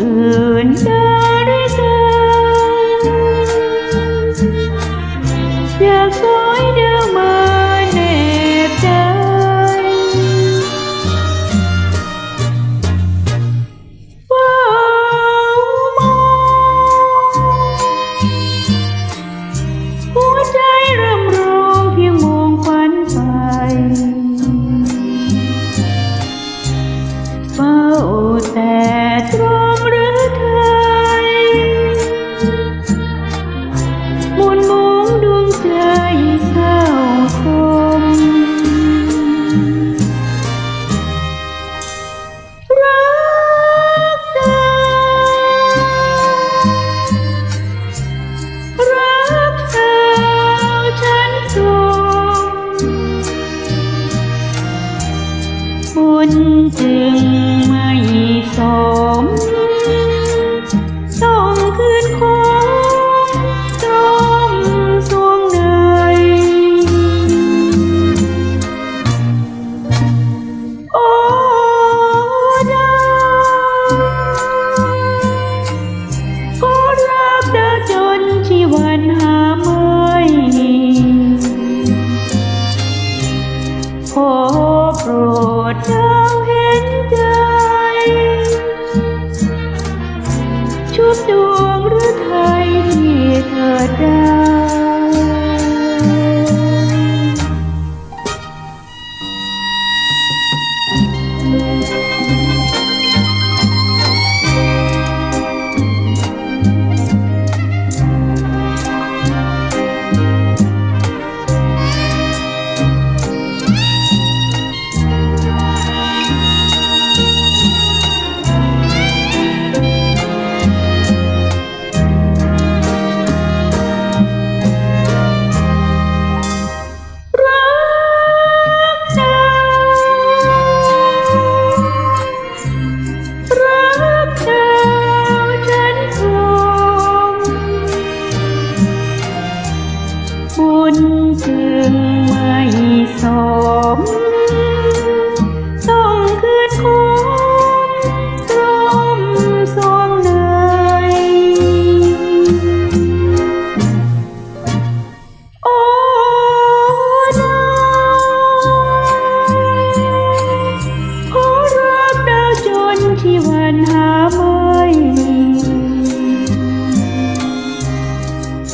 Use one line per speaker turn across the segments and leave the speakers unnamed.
อื่นได้ จึงไม่สอ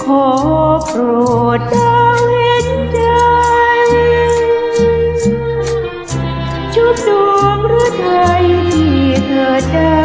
ขอโปรดดาวเห็นใจชุบดวงหรือไทยที่เธอได้